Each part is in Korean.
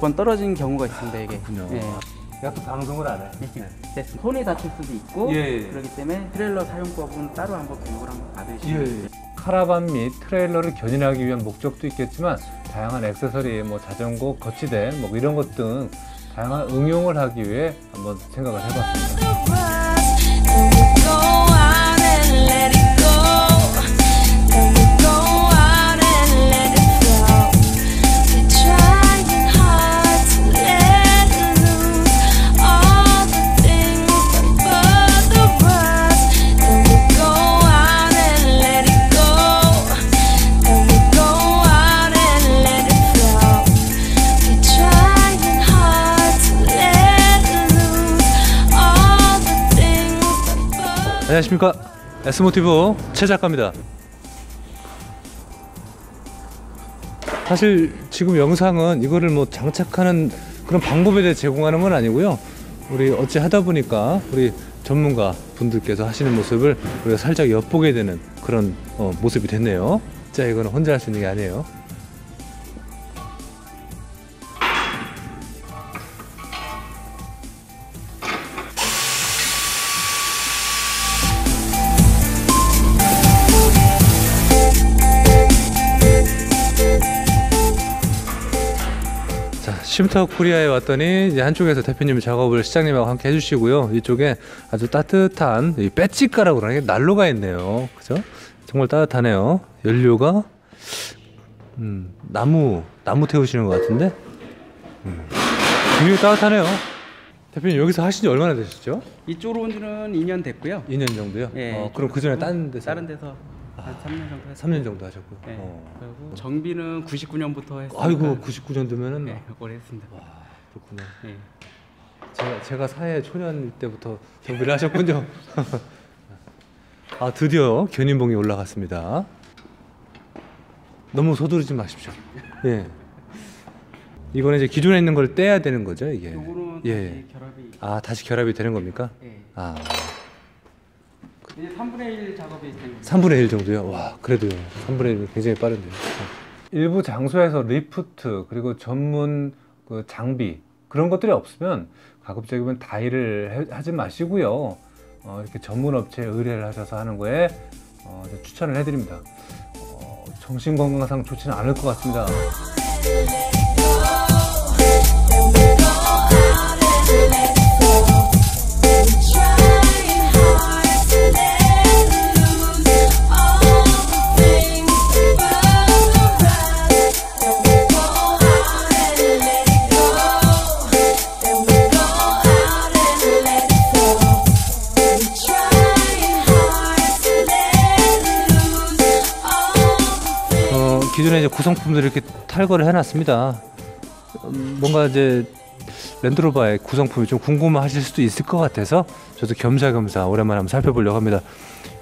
몇 번 떨어진 경우가 있습니다 이게. 그렇군요. 예. 약간 방송을 안 해. 네, 손이 다칠 수도 있고 예, 예. 그렇기 때문에 트레일러 사용법은 따로 한번 교육을 한번 받으시면 예. 카라반 및 트레일러를 견인하기 위한 목적도 있겠지만 다양한 액세서리, 뭐 자전거, 거치대, 뭐 이런 것 등 다양한 응용을 하기 위해 한번 생각을 해봤습니다. 안녕하십니까? S모티브 최 작가입니다. 사실 지금 영상은 이거를 뭐 장착하는 그런 방법에 대해 제공하는 건 아니고요. 우리 어찌 하다 보니까 우리 전문가 분들께서 하시는 모습을 우리가 살짝 엿보게 되는 그런 어, 모습이 됐네요. 자 이거는 혼자 할 수 있는 게 아니에요 쉼터 코리아에 왔더니 이제 한쪽에서 대표님이 작업을 시장님하고 함께 해주시고요. 이쪽에 아주 따뜻한 이 배찌가라고 그러는 게 난로가 있네요. 그죠? 정말 따뜻하네요. 연료가 음, 나무 나무 태우시는 것 같은데 음, 굉장히 따뜻하네요. 대표님 여기서 하신 지 얼마나 되셨죠? 이쪽으로 온 지는 2년 됐고요. 2년 정도요? 예, 어, 그럼 그 전에 다른 데서 다른 데서 한 3년 정도 했어요. 3년 정도 하셨고요. 네. 어. 그리고 정비는 99년부터 했어요. 아이고 99년도면은 네, 오래 했습니다. 와 그렇구나. 네. 제가, 제가 사회 초년 때부터 정비를 하셨군요. 아 드디어 견인봉이 올라갔습니다. 너무 서두르지 마십시오. 예. 이거는 이제 기존에 있는 걸 떼야 되는 거죠, 이게. 요거는 예. 다시 결합이 아 다시 결합이 되는 겁니까? 예. 아 이제 3분의 1 작업이 된 3분의 1 정도요. 와 그래도 3분의 1은 굉장히 빠른데요. 일부 장소에서 리프트 그리고 전문 그 장비 그런 것들이 없으면 가급적이면 다이를 해- 하지 마시고요. 어, 이렇게 전문 업체에 의뢰를 하셔서 하는 거에 어, 추천을 해드립니다. 어, 정신 건강상 좋지는 않을 것 같습니다. 기존에 이제 구성품들을 이렇게 탈거를 해놨습니다. 음, 뭔가 이제 랜드로버의 구성품이 좀 궁금하실 수도 있을 것 같아서 저도 겸사겸사 오랜만에 한번 살펴보려고 합니다.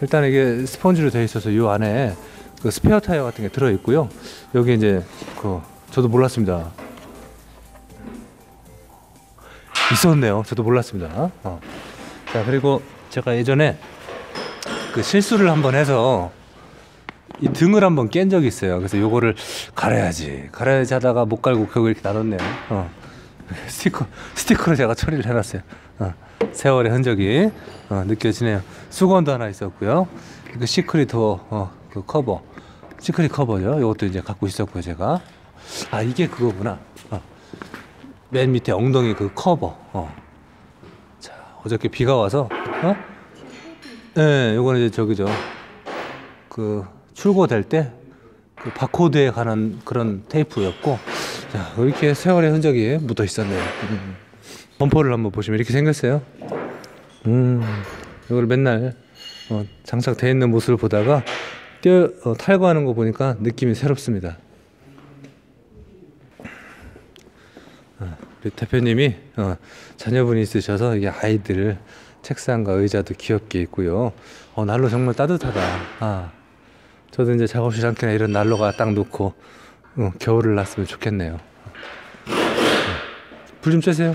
일단 이게 스펀지로 되어 있어서 이 안에 그 스페어 타이어 같은 게 들어 있고요. 여기 이제 그 저도 몰랐습니다. 있었네요. 저도 몰랐습니다. 어. 자 그리고 제가 예전에 그 실수를 한번 해서 이 등을 한번 깬 적이 있어요. 그래서 요거를 갈아야지, 갈아야지 하다가 못 갈고 결국 이렇게 놔뒀네요. 어. 스티커, 스티커로 제가 처리를 해놨어요. 어. 세월의 흔적이 어, 느껴지네요. 수건도 하나 있었고요. 그 시크릿 도어, 어, 그 커버, 시크릿 커버죠. 요것도 이제 갖고 있었고요, 제가. 아 이게 그거구나. 어. 맨 밑에 엉덩이 그 커버. 어. 자 어저께 비가 와서, 어? 네, 요거는 이제 저기죠. 그 출고될 때 그 바코드에 관한 그런 테이프였고 자 이렇게 세월의 흔적이 묻어 있었네요. 음. 범퍼를 한번 보시면 이렇게 생겼어요. 음, 이걸 맨날 어, 장착돼 있는 모습을 보다가 뛰어 어, 탈거하는 거 보니까 느낌이 새롭습니다. 어, 우리 대표님이 어, 자녀분이 있으셔서 이게 아이들 책상과 의자도 귀엽게 있고요. 어, 난로 정말 따뜻하다. 아, 저도 이제 작업실 한켠에 이런 난로가 딱 놓고 어, 겨울을 났으면 좋겠네요. 불 좀 쬐세요.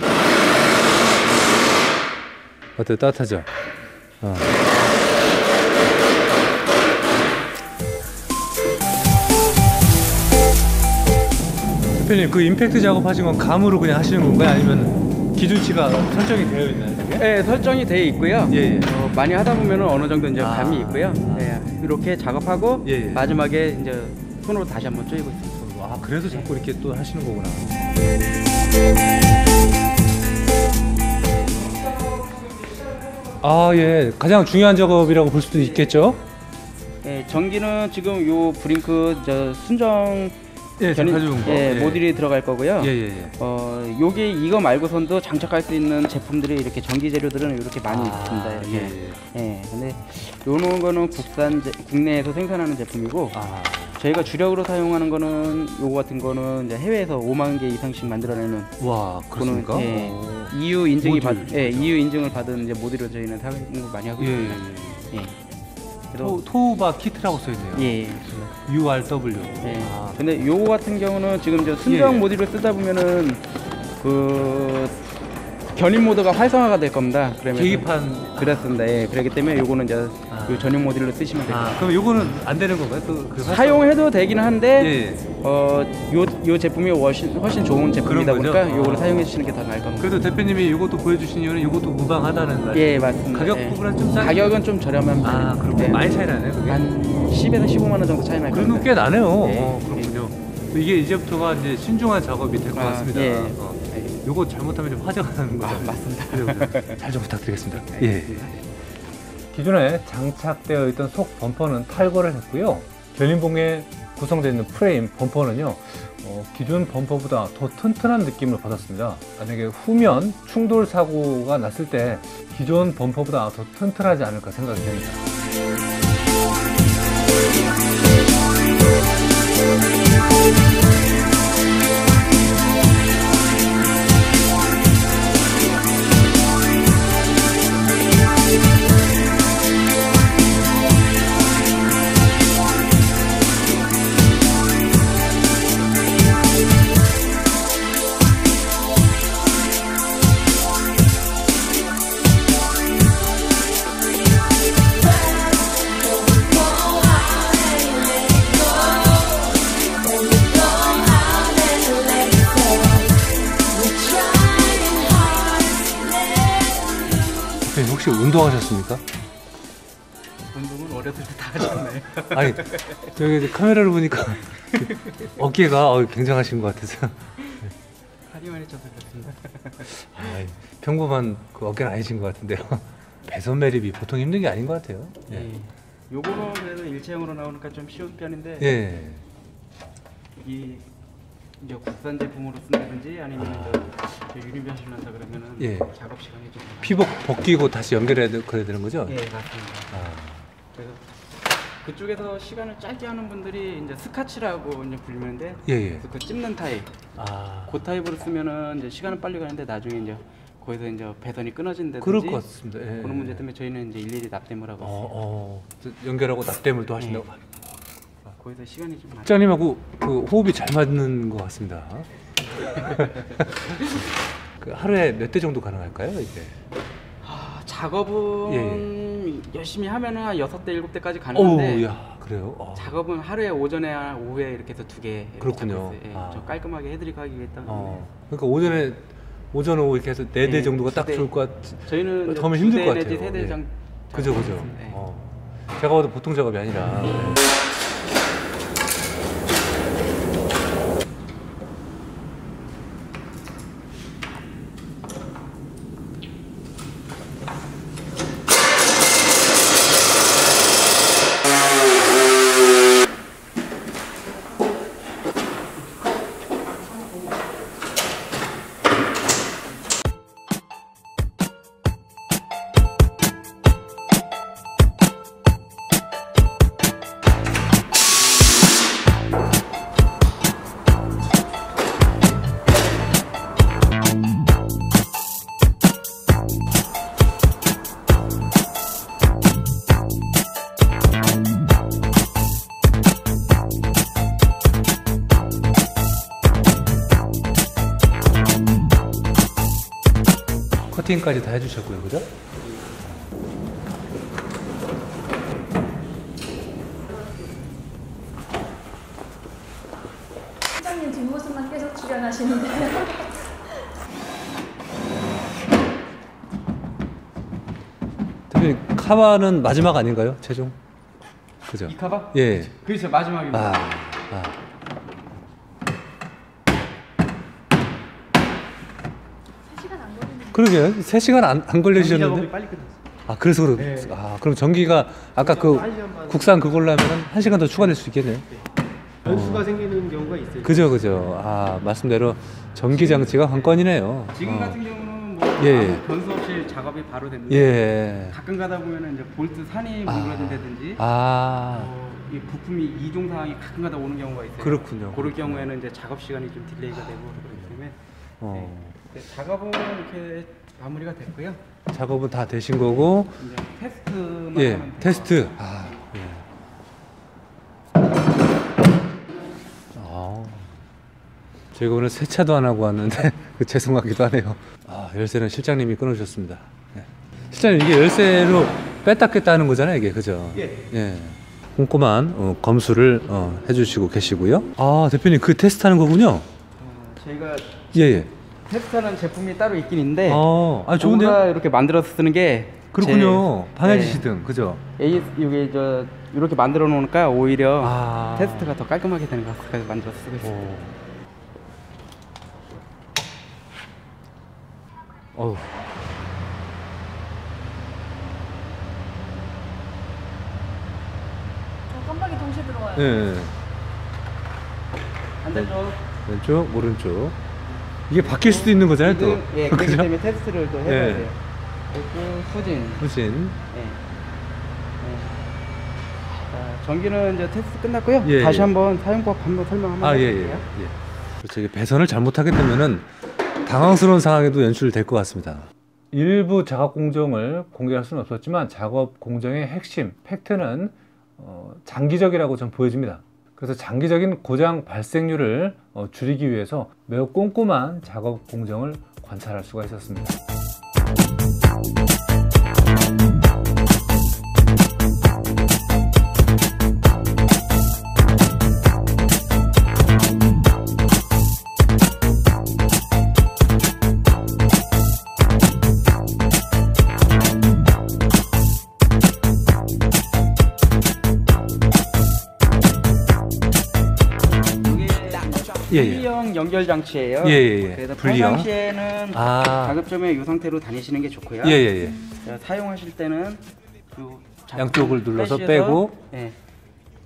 어때 따뜻하죠? 어. 대표님 그 임팩트 작업하신 건 감으로 그냥 하시는 건가요? 아니면 기준치가 설정이 되어 있나요? 그게? 네, 설정이 되어 있고요. 예, 예. 어, 많이 하다 보면은 어느 정도 이제 아. 감이 있고요. 네, 이렇게 작업하고 예, 예. 마지막에 이제 손으로 다시 한번 쪼이고 있습니다. 아 그래서 자꾸 이렇게 또 하시는 거구나. 아 예, 가장 중요한 작업이라고 볼 수도 있겠죠. 예, 전기는 지금 요 브링크 저 순정 예, 견인- 가져온 거. 예, 모듈이 들어갈 거고요. 예, 예, 예. 어, 요게 이거 말고선도 장착할 수 있는 제품들이 이렇게 전기 재료들은 이렇게 많이 아, 있습니다. 이렇게. 예, 예. 예, 근데 요런 거는 국산 제, 국내에서 생산하는 제품이고 아, 저희가 주력으로 사용하는 거는 요거 같은 거는 이제 해외에서 5만 개 이상씩 만들어내는 와, 그렇습니까? 예, 오. EU 인증이 받, 예, EU 인증을 받은 이제 모듈을 저희는 사용을 많이 하고 예, 예, 있습니다. 예. 토, 토우바 키트라고 써 있네요. 예, 예. URW. 예. 아, 근데 요거 같은 경우는 지금 저 순정 예, 예. 모듈을 쓰다 보면은 그 견인 모드가 활성화가 될 겁니다. 그러면 계기판. 그렇습니다. 예. 그렇기 때문에 요거는 이제 아. 요 전용 모듈로 쓰시면 돼요. 아, 그럼 요거는 안 되는 건가요? 그, 그 활성- 사용해도 되기는 한데 예. 어, 요, 요 제품이 훨씬, 훨씬 좋은 제품이다 그런 거죠? 보니까 요거를 아. 사용해 주시는 게 더 나을 겁니다. 그래도 대표님이 이것도 보여주신 이유는 이것도 무방하다는 말. 예, 맞습니다. 가격 예. 부분은 좀 싸. 가격은 좀 저렴한 아. 그럼 예. 많이 차이 나네 그게. 한 10에서 15만 원 정도 차이 날 그래도 겁니다. 꽤 나네요. 예. 어, 그렇군요. 이게 이제부터가 이제 신중한 작업이 될 것 아, 같습니다. 예. 어. 예. 요거 잘못하면 좀 화제가 나는 거죠. 아, 맞습니다. 잘 좀 부탁드리겠습니다. 예. 기존에 장착되어 있던 속 범퍼는 탈거를 했고요. 견인봉에 구성되어 있는 프레임 범퍼는요. 어, 기존 범퍼보다 더 튼튼한 느낌을 받았습니다. 만약에 후면 충돌 사고가 났을 때 기존 범퍼보다 더 튼튼하지 않을까 생각이 됩니다. 아니 저기 카메라를 보니까 어깨가 어, 굉장하신 것 같아서 하리 많이 쳐서 그렇습니다. 평범한 그 어깨는 아니신 것 같은데요. 배선 매립이 보통 힘든 게 아닌 것 같아요. 예. 예. 요거는 그래도 일체형으로 나오니까 좀 쉬운 편인데 예. 이 이제 국산 제품으로 쓴다든지 아니면 저, 저 유니버셜 난다 그러면은 아. 예. 작업 시간이 좀. 피복 벗기고 다시 연결해야 되, 그래야 되는 거죠? 예, 맞습니다. 아, 그래서 그쪽에서 시간을 짧게 하는 분들이 이제 스카치라고 이제 불리는데 예, 예. 그 찝는 타입, 아, 그 타입으로 쓰면은 이제 시간은 빨리 가는데 나중에 이제 거기서 이제 배선이 끊어진다든지 그럴 것 같습니다. 예. 그런 문제 때문에 저희는 이제 일일이 납땜을 하고. 어, 어, 연결하고 납땜을 또 하신다고. 거기서 시간이 좀 많아요. 국장님하고 그 호흡이 잘 맞는 것 같습니다. 그 하루에 몇 대 정도 가능할까요, 이게? 아, 작업은 예, 열심히 하면은 한 여섯 대 일곱 대까지 오, 가능한데 야, 그래요? 어. 작업은 하루에 오전에 오후에 이렇게 해서 두 개. 그렇군요. 예, 아. 저 깔끔하게 해드리고 하기 위해 때문에 어, 그러니까 오전에 오전 오후 이렇게 해서 네 대 예, 정도가 두딱 대. 좋을 것 같. 저희는 이제 더 하면 두 힘들 대것 내지 같아요. 세대 예. 장. 그죠, 그죠. 예. 어. 제가 봐도 보통 작업이 아니라. 네. 커팅까지 다 해주셨고요, 그죠? 실장님 뒷모습만 계속 하시는데. 대표님 카바는 마지막 아닌가요? 최종? 그죠? 이 카바? 예. 그렇죠 마지막입니다. 아, 아. 시간 안 걸리는. 그러게요. 3시간 안, 안 걸리셨는데. 빨리 끝났어요. 아, 그래서 그렇 네. 아, 그럼 전기가 아까 그한 시간 반. 국산 그걸로 하면 1 시간 더 추가될 수 있겠네요. 변수가 생기는 경우가 있어요. 그죠, 그죠. 아, 말씀대로 전기 장치가 관건이네요. 지금 어. 같은 경우는 뭐 예. 아무 변수 없이 작업이 바로 됩니다. 예. 가끔 가다 보면은 이제 볼트 산이 아. 뭉그러진다든지 아, 어, 이 부품이 이종 상황이 가끔 가다 오는 경우가 있어요. 그렇군요. 그럴 경우에는 이제 작업 시간이 좀 딜레이가 되고 그렇기 때문에 어. 네, 작업은 이렇게 마무리가 됐고요. 작업은 다 되신 거고, 이제 테스트만 예, 하면. 테스트. 아, 예. 아, 저희가 오늘 세차도 안 하고 왔는데 그 죄송하기도 하네요. 아, 열쇠는 실장님이 끊어주셨습니다. 예. 실장님 이게 열쇠로 뺐다 꼈다 하는 거잖아요, 이게 그죠? 예. 꼼꼼한 어, 검수를 어, 해주시고 계시고요. 아, 대표님 그 테스트하는 거군요. 어, 저희가 예, 예. 테스트하는 제품이 따로 있긴 있는데 아, 아 좋은데요? 이렇게 만들어서 쓰는 게 그렇군요. 제- 방해지 네. 시등, 그죠? AS 여기 저 이렇게 만들어 놓으니까 오히려 아. 테스트가 더 깔끔하게 되는 것 같아서 만들어서 쓰고 있어요. 오. 어우. 저 깜빡이 동시에 들어와요. 예. 반대쪽 왼쪽, 오른쪽. 이게 바뀔 수도 있는 거잖아요, 또. 예, 그렇기 그죠? 때문에 테스트를 또 해봐야 예. 돼요. 그리고 후진. 후진. 예. 예. 자, 전기는 이제 테스트 끝났고요. 예, 다시 예. 한번 사용법 한번 설명 한번 아, 예, 예. 해볼게요. 예. 그렇죠. 이게 배선을 잘못하게 되면은 당황스러운 상황에도 연출될 것 같습니다. 일부 작업 공정을 공개할 수는 없었지만 작업 공정의 핵심 팩트는 어, 장기적이라고 전 보여집니다. 그래서 장기적인 고장 발생률을 어, 줄이기 위해서 매우 꼼꼼한 작업 공정을 관찰할 수가 있었습니다. 예, 예. 분리형 연결 장치예요. 예, 예, 예. 그래서 분리형. 평상시에는 아, 가급적이면 이 상태로 다니시는 게 좋고요. 예, 예, 예. 자, 사용하실 때는 요 잡고 양쪽을 눌러서 빼셔서, 빼고. 예.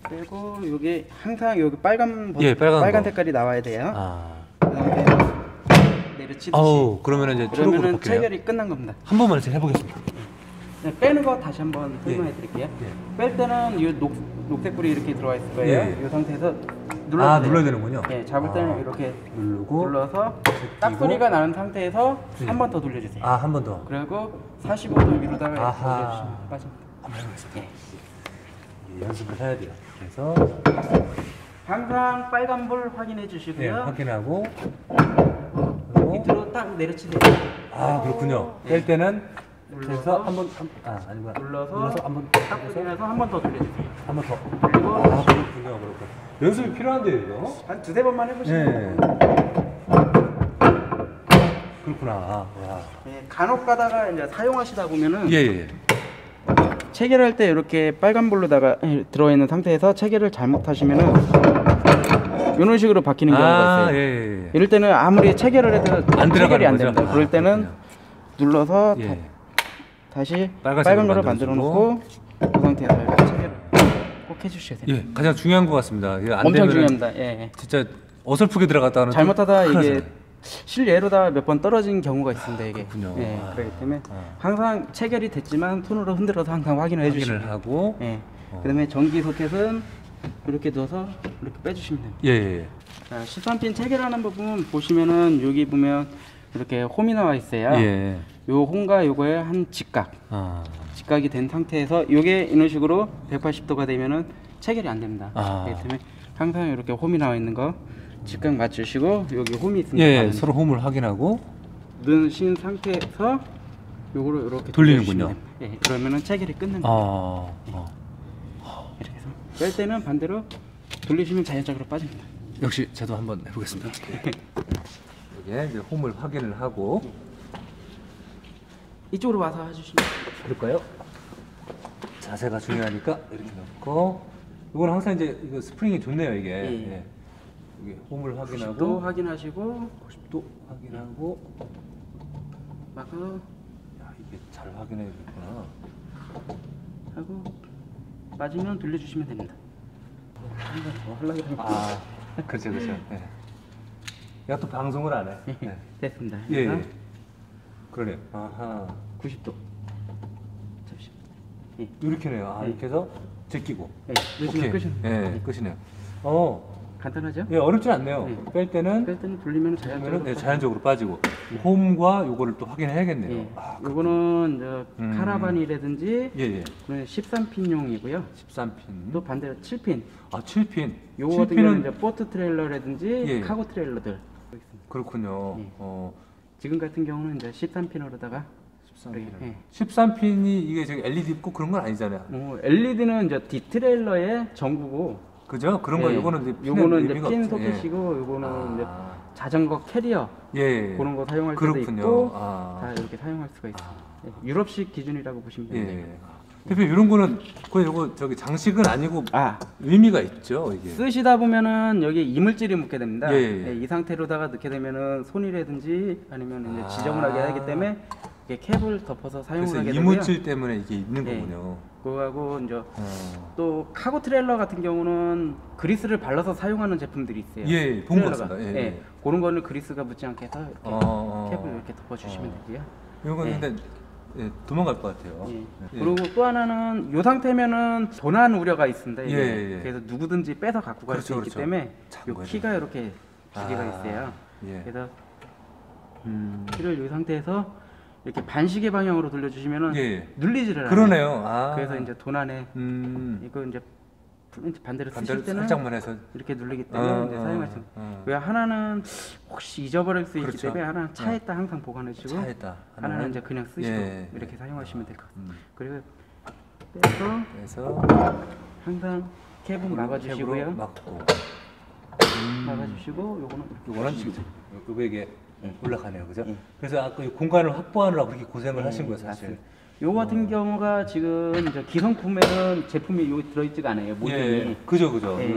빼고 여기 항상 여기 빨간 버- 예, 빨간 거. 색깔이 나와야 돼요. 아, 그다음에 내려치듯이. 아우, 그러면 이제 초록으로 그러면은 바뀌네요. 체결이 끝난 겁니다. 한 번만 제가 해보겠습니다. 네, 빼는 거 다시 한번 설명해 드릴게요. 예. 뺄 때는 이 녹, 녹색 불이 이렇게 들어와 있을 거예요. 예, 예. 이 상태에서 눌러 아, 눌러야 되는군요. 예, 잡을 때는 아. 이렇게 누르고 눌러서 딱 소리가 나는 상태에서 예. 한번 더 돌려주세요. 아, 한 번 더. 그리고 45도 위로다가 이렇게 아하. 돌려주시면 빠집니다. 한번 해보겠습니다. 예. 예, 연습을 해야 돼요. 그래서 항상 빨간 불 확인해 주시고요. 네, 확인하고 그리고 밑으로 딱 내려치세요. 아 그렇군요. 네. 뺄 때는 눌러서 그래서 한번 아 아니구나. 눌러서 눌러서 한번 딱 돌리면서 한 번 더 돌려주세요. 한 번 더. 그리고 아 그렇군요, 그렇군요. 연습이 필요한데요, 이거. 한 두세 번만 해보시면 네. 그렇구나. 와. 예, 간혹 가다가 이제 사용하시다 보면은 예, 예. 체결할 때 이렇게 빨간 불로다가 들어 있는 상태에서 체결을 잘못하시면은 이런 식으로 바뀌는 경우가 아, 있어요. 예, 예, 예. 이럴 때는 아무리 체결을 해도 안 체결이 안? 됩니다. 아, 그럴 때는 그렇군요. 눌러서 다, 예. 빨간색으로 빨간 거를 만들어 놓고 그 상태에서 꼭 해주셔야 돼요. 예, 가장 중요한 것 같습니다. 안 엄청 중요합니다. 예, 예. 진짜 어설프게 들어갔다가는 좀 잘못하다 이게. 실예로다 몇 번 떨어진 경우가 있습니다. 이게 그렇군요. 예, 아. 그렇기 때문에 아. 항상 체결이 됐지만 손으로 흔들어서 항상 확인을 해주시고 하고 예. 어. 그다음에 전기 소켓은 이렇게 넣어서 이렇게 빼주시면 됩니다. 예, 예. 예. 자, 13핀 체결하는 부분 보시면은 여기 보면 이렇게 홈이 나와 있어요. 예. 요 홈과 요거의 한 직각, 아. 직각이 된 상태에서 요게 이런 식으로 180도가 되면은 체결이 안 됩니다. 아. 그렇기 때문에 항상 이렇게 홈이 나와 있는 거 직각 맞추시고 여기 홈이 있으니까 예, 서로 홈을 확인하고 넣으신 상태에서 요거를 이렇게 돌리는군요. 됩니다. 예, 그러면은 체결이 끝납니다. 아, 아. 이렇게 해서 뺄 때는 반대로 돌리시면 자연적으로 빠집니다. 역시 저도 한번 해보겠습니다. 이게 이제 홈을 확인을 하고 이쪽으로 와서 해주시면 그럴까요? 자세가 중요하니까 이렇게 놓고 이건 항상 이제 이거 스프링이 좋네요 이게. 예. 예. 이게 홈을 또 확인하고 확인하시고 90도 확인하고 마크 야 이게 잘 확인해야겠구나. 하고 맞으면 돌려주시면 됩니다. 한번 더 하려고 아 그렇죠 그렇죠. 예. 내가 또 방송을 안 해. 네. 됐습니다. 예, 예. 그러네. 아하. 90도. 잠시. 예. 이렇게네요. 아, 네. 이렇게 해서 제끼고. 예. 누르시면 끝이. 예, 끝이네요. 어, 간단하죠? 예, 어렵진 않네요. 네. 뺄 때는 뺄 때는 돌리면. 그러면은 네, 자연적으로 빠지고 홈과 요거를 또 확인해야겠네요. 예. 아, 요거는 저 음. 카라반이라든지 예, 예. 13핀용이고요. 13핀. 또 반대로 7핀. 아, 7핀. 요거 같은 경우는 7핀은 이제 포트 트레일러라든지 예. 카고 트레일러들. 그렇군요. 예. 어, 지금 같은 경우는 이제 13핀으로다가 13핀. 예. 13핀이 이게 저기 LED 있고 그런 건 아니잖아요. 뭐 LED는 이제 뒤 트레일러의 전구고 그죠? 그런 거 예. 요거는 이제 요거는 이제 의미가 핀 없죠. 예. 소켓이고 요거는 이제 아, 자전거 캐리어 예. 그런 거 사용할 그렇군요. 있고 아. 다 이렇게 사용할 수가 있어요. 예, 유럽식 기준이라고 보시면 예. 됩니다. 대표 이런 거는 그 요거 저기 장식은 아니고 아 의미가 있죠 이게. 쓰시다 보면은 여기 이물질이 묻게 됩니다. 예, 예. 예, 이 상태로다가 넣게 되면은 손이라든지 아니면 이제 아. 지저분하게 하기 때문에 이게 캡을 덮어서 사용을 그래서 하게 되고요. 이물질 때문에 이게 있는 예. 거군요. 그거하고 이제 어. 또 카고 트레일러 같은 경우는 그리스를 발라서 사용하는 제품들이 있어요. 예, 본것 트레일러가. 같습니다. 예, 예. 그런 거는 그리스가 묻지 않게 해서 이렇게 어, 어. 캡을 이렇게 덮어주시면 어. 되고요. 이건 예. 근데 예, 도망갈 것 같아요. 예. 예. 그리고 또 하나는 이 상태면은 도난 우려가 있습니다. 이게. 예, 예. 그래서 누구든지 빼서 갖고 갈 수 그렇죠, 있기 그렇죠. 때문에 이 잠궈야 키가 이렇게 두 개가 아, 있어요. 예. 그래서 음. 키를 이 상태에서 이렇게 반시계 방향으로 돌려주시면은 예, 예. 눌리지를 않아요. 그러네요. 아. 그래서 이제 도난에 음. 이거 이제 반대로 반대로 쓰실 때는 살짝만 해서 이렇게 누르기 때문에 어, 어, 사용할 수. 어. 왜 하나는 혹시 잊어버릴 수 있기 그렇죠. 때문에 하나 차에다 항상 보관해 주시고 차에다 하나는 이제 그냥 쓰시고 예, 이렇게 예. 사용하시면 될 것 같습니다. 음. 그리고 빼서 그래서 항상 캡은 막아주시고요. 막고. 막아주시고 요거는 요거는 지금 요게 올라가네요, 그죠? 예. 그래서 아까 이 공간을 확보하느라고 그렇게 고생을 하신 거예요, 사실. 맞습니다. 요 같은 경우가 지금 이제 기성 품에는 제품이 여기 들어있지가 않아요. 모듈이. 예, 그죠, 그죠. 예. 이거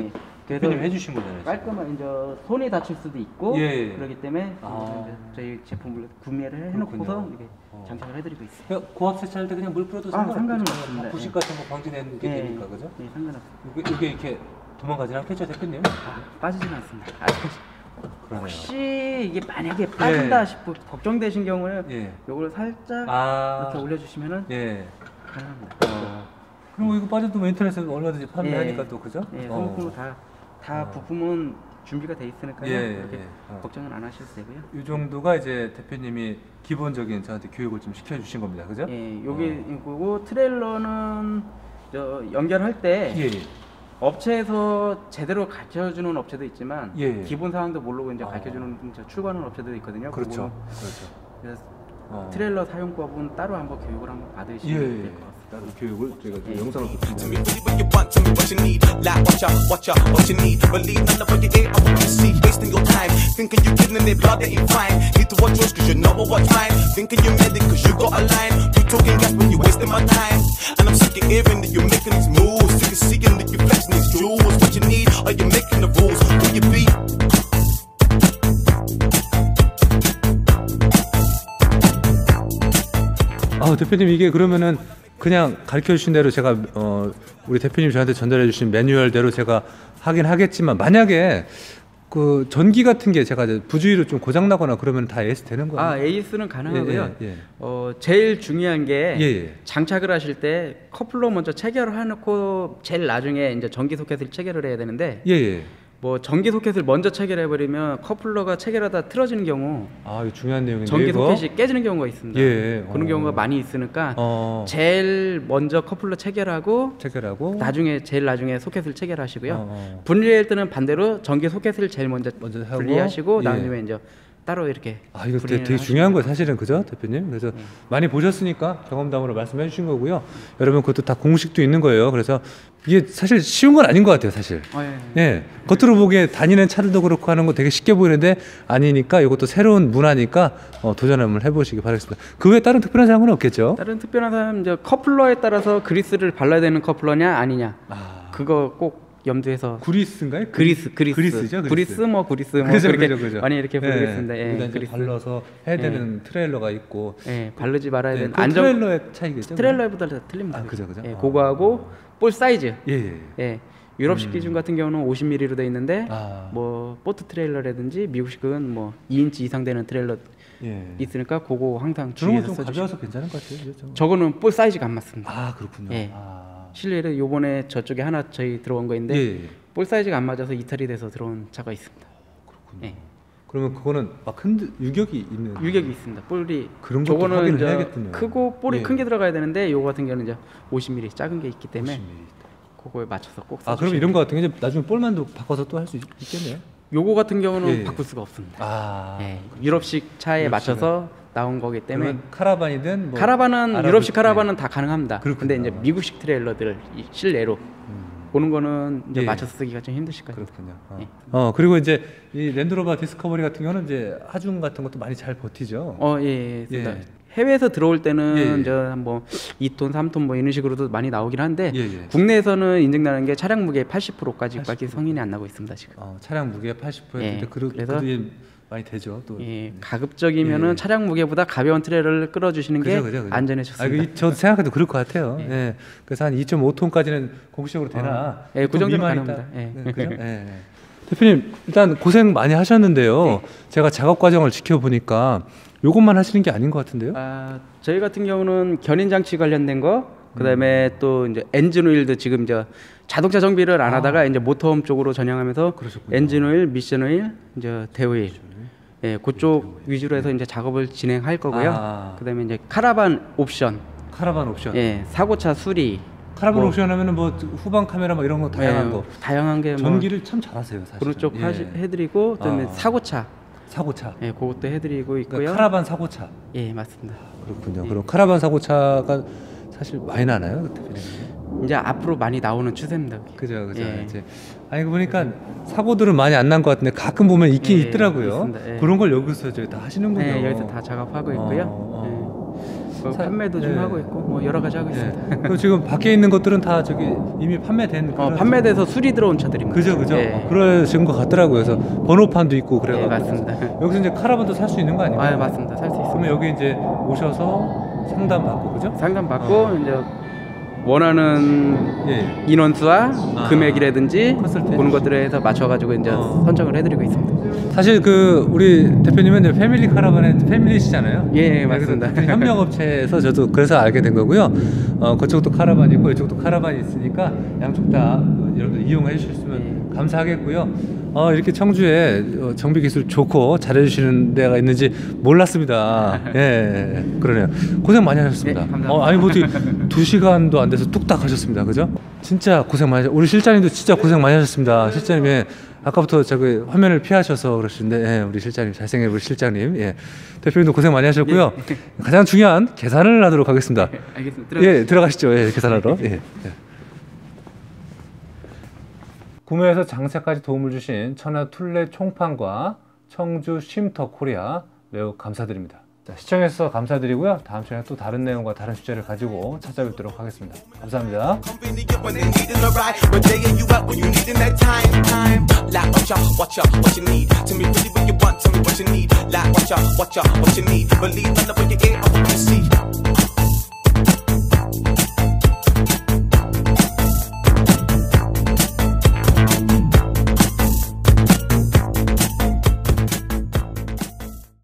그래서 대표님 해주신 거잖아요. 지금. 깔끔한 이제 손이 다칠 수도 있고 예. 그렇기 때문에 아. 이제 저희 제품을 구매를 해놓고서 그렇군요. 이렇게 어. 장착을 해드리고 있어요. 그냥 고압 세차할 때 그냥 물 뿌려도 아, 상관없죠. 상관은 그냥 없습니다. 부식 예. 같은 거 방지되는 게 되니까, 그죠? 예, 상관없습니다. 이게, 이게 이렇게 도망가진 않겠죠, 대표님? 아, 빠지진 않습니다. 아직까지. 그러네요. 혹시 이게 만약에 빠진다 싶고 걱정되신 경우에 예. 요걸 살짝 아, 이렇게 올려주시면은 예. 가능합니다. 어. 그리고 이거 빠져도 뭐 인터넷에서 얼마든지 판매하니까 예. 또 그죠? 예, 어. 소모품으로 다, 다 어. 부품은 준비가 돼 있으니까요. 예, 그렇게 예. 어. 걱정은 안 하셔도 되고요. 이 정도가 이제 대표님이 기본적인 저한테 교육을 좀 시켜주신 겁니다, 그죠? 예, 여기 어. 이거고 트레일러는 저 연결할 때 예, 예. 업체에서 제대로 가르쳐 주는 업체도 있지만 예, 예. 기본 사항도 모르고 이제 어. 가르쳐 주는 저 출고하는 업체도 있거든요. 그렇죠, 그거는 그렇죠. 그래서 어. 트레일러 사용법은 따로 한번 교육을 한번 받으시면 예, 될 예. 것 같습니다. 교육을 제가 좀 예. 영상을 좀 Tell me really what you want, tell me what you need. Like, watch out, watch out, what you need. Believe none of what you hear, I want you to see. Wasting your time, thinking you killing it, blood that ain't fine. Need to watch yours, cause you know I watch mine. Thinking you're mad cause you got a line. You talking gas when you wasting my time. And I'm sick of hearing these jewels. What you need, are you making the rules? Who you be? 아 대표님 이게 그러면은 그냥 가르쳐 주신 대로 제가 어 우리 대표님 저한테 전달해 주신 매뉴얼대로 제가 하긴 하겠지만 만약에 그 전기 같은 게 제가 부주의로 좀 고장 나거나 그러면 다 AS 되는 거예요? 아 에이스는 가능하고요. 예, 예, 예. 어 제일 중요한 게 예, 예. 장착을 하실 때 커플러 먼저 체결을 해놓고 제일 나중에 이제 전기 소켓을 체결을 해야 되는데 예, 예. 뭐 전기 소켓을 먼저 체결해 버리면 커플러가 체결하다 틀어지는 경우 아 이거 중요한 내용인데 전기 이거? 소켓이 깨지는 경우가 있습니다. 예, 그런 어. 경우가 많이 있으니까 어 제일 먼저 커플러 체결하고 체결하고 나중에 제일 나중에 소켓을 체결하시고요. 어, 어. 분리할 때는 반대로 전기 소켓을 제일 먼저, 먼저 분리하시고 예. 나중에 이제 따로 이렇게 아 이거 되게, 되게 중요한 거예요 사실은. 그죠 대표님? 그래서 많이 보셨으니까 경험담으로 말씀해 주신 거고요. 여러분 그것도 다 공식도 있는 거예요. 그래서 이게 사실 쉬운 건 아닌 것 같아요 사실. 어, 예, 예. 예. 겉으로 보기에 다니는 차들도 그렇고 하는 거 되게 쉽게 보이는데 아니니까 이것도 새로운 문화니까 어, 도전 한번 해보시기 바라겠습니다. 그 외에 다른 특별한 사항은 없겠죠? 다른 특별한 사람 이제 커플러에 따라서 그리스를 발라야 되는 커플러냐 아니냐. 아. 그거 꼭 염두에서 구리스인가요 그리스 그리스 그리스죠 그리스 뭐 그리스 뭐 그죠, 그렇게 그죠, 그죠. 많이 이렇게 예, 부르겠습니다. 예, 그리스. 발라서 해야 되는 트레일러가 있고 예, 바르지 말아야 예, 되는 그건 안전 트레일러의 차이겠죠 트레일러보다 다 틀립니다. 아, 그죠, 그죠. 예, 아. 그거하고 볼 사이즈. 예, 예. 예. 유럽식 기준 같은 경우는 50mm로 돼 있는데 아. 뭐 보트 트레일러라든지 미국식은 뭐 2인치 이상 되는 트레일러 예. 있으니까 그거 항상 주의해서 써주시고 가벼워서 괜찮은 것 같아요? 저거는 볼 사이즈가 안 맞습니다. 아 그렇군요 예. 아. 실내에 요번에 저쪽에 하나 저희 들어온 거 있는데 예, 예. 볼 사이즈가 안 맞아서 이탈이 돼서 들어온 차가 있습니다. 그렇군요. 예. 그러면 그거는 막 흔들 유격이 있는 유격이 있습니다. 볼이 그런 것도 확인을 해야겠군요. 크고 볼이 예. 큰게 들어가야 되는데 요거 같은 경우는 이제 50mm 작은 게 있기 때문에 50mm. 그거에 맞춰서 꼭 아 그럼 이런 거 같은 게 나중에 볼만도 바꿔서 또 할 수 있겠네요. 요거 같은 경우는 예, 예. 바꿀 수가 없습니다. 아 예, 유럽식 차에 유럽식은. 맞춰서 나온 거기 때문에 카라반이든 뭐 카라반은 유럽식 네. 카라반은 다 가능합니다. 그렇군요. 근데 이제 미국식 트레일러들 이 실내로 보는 거는 이제 예. 맞춰서 쓰기가 좀 힘드실 거예요. 그렇군요. 어. 예. 어 그리고 이제 이 랜드로버 디스커버리 같은 경우는 이제 하중 같은 것도 많이 잘 버티죠. 어, 예, 예. 예. 그러니까 해외에서 들어올 때는 예, 예. 이제 뭐 2톤, 3톤 뭐 이런 식으로도 많이 나오긴 한데 예, 예. 국내에서는 인증나는 게 차량 무게 80%까지밖에 성인이 안 나고 있습니다 지금. 어, 차량 무게 80%인데 예, 그러, 그래서- 많이 되죠. 또 예, 가급적이면은 예. 차량 무게보다 가벼운 트레일러를 끌어주시는 게 그죠, 그죠, 그죠. 안전에 아. 그, 저도 생각해도 그럴 것 같아요. 예. 그래서 한 2.5톤까지는 공식적으로 되나? 예, 그또 정도는 가능합니다. 예. 네, 그죠? 예, 예. 대표님 일단 고생 많이 하셨는데요. 제가 작업 과정을 지켜보니까 요것만 하시는 게 아닌 것 같은데요. 아, 저희 같은 경우는 견인 장치 관련된 거, 그다음에 또 이제 엔진 오일도 지금 이제 자동차 정비를 안 하다가 이제 모터홈 쪽으로 전향하면서 그러셨군요. 엔진 오일, 미션 오일, 이제 대오일, 예, 그쪽 위주로 해서 이제 작업을 진행할 거고요. 아. 그다음에 이제 카라반 옵션, 카라반 옵션. 예, 사고차 수리, 카라반 뭐, 옵션 하면은 뭐 후방 카메라 뭐 이런 거 다양한 예, 거. 다양한 게 뭐, 전기를 참 잘하세요, 사실. 그런 쪽 예. 하시, 해드리고 그다음에 아. 사고차, 사고차. 예, 그것도 해드리고 있고요. 그러니까 카라반 사고차. 예, 맞습니다. 그렇군요. 그럼 카라반 사고차가 사실 많이 나나요, 대표님? 이제 앞으로 많이 나오는 추세입니다. 그죠, 그죠. 예. 이제 아니 그 보니까 사고들은 많이 안 난 것 같은데 가끔 보면 있긴 예, 있더라고요. 예. 그런 걸 여기서 저기 다 하시는군요. 네, 여기서 다 작업하고 있고요. 어, 네. 그 사- 판매도 좀 예. 하고 있고 뭐 여러 가지 하고 예. 있습니다. 그리고 지금 밖에 있는 것들은 다 저기 이미 판매된 어, 판매돼서 수리 들어온 차들입니다. 그죠, 그죠. 예. 그러신 것 같더라고요. 그래서 번호판도 있고. 예, 맞습니다. 여기서 이제 카라반도 살 수 있는 거 아니에요? 아, 맞습니다. 살 수 있습니다. 그러면 여기 이제 오셔서 상담 받고 그죠? 상담 받고 어. 이제 원하는 예. 인원수와 아. 금액이라든지 컨설팅. 그런 것들에 해서 맞춰가지고 이제 어. 선정을 해드리고 있습니다. 사실 그 우리 대표님은 이제 패밀리 카라반의 패밀리시잖아요. 예, 네, 맞습니다. 그래서 협력업체에서 저도 그래서 알게 된 거고요. 어, 그쪽도 카라반이 있고 이쪽도 카라반이 있으니까 양쪽 다 여러분들 이용해 주셨으면 감사하겠고요. 어, 이렇게 청주에 어, 정비 기술 좋고 잘해주시는 데가 있는지 몰랐습니다. 예, 그러네요. 고생 많이 하셨습니다. 예, 감사합니다. 어, 아니 뭐 어떻게 두 시간도 안 돼서 뚝딱 하셨습니다. 그죠? 진짜 고생 많이 하셨. 우리 실장님도 진짜 고생 많이 하셨습니다. 실장님 예. 아까부터 저기 화면을 피하셔서 그러시는데 예, 우리 실장님 잘생긴 우리 실장님 예. 대표님도 고생 많이 하셨고요. 가장 중요한 계산을 하도록 하겠습니다. 알겠습니다. 예, 들어가시죠. 예, 계산하러. 예. 예. 구매에서 장사까지 도움을 주신 천하 툴레 총판과 청주 쉼터 코리아 매우 감사드립니다. 자, 시청해주셔서 감사드리고요. 다음 시간에 또 다른 내용과 다른 주제를 가지고 찾아뵙도록 하겠습니다. 감사합니다.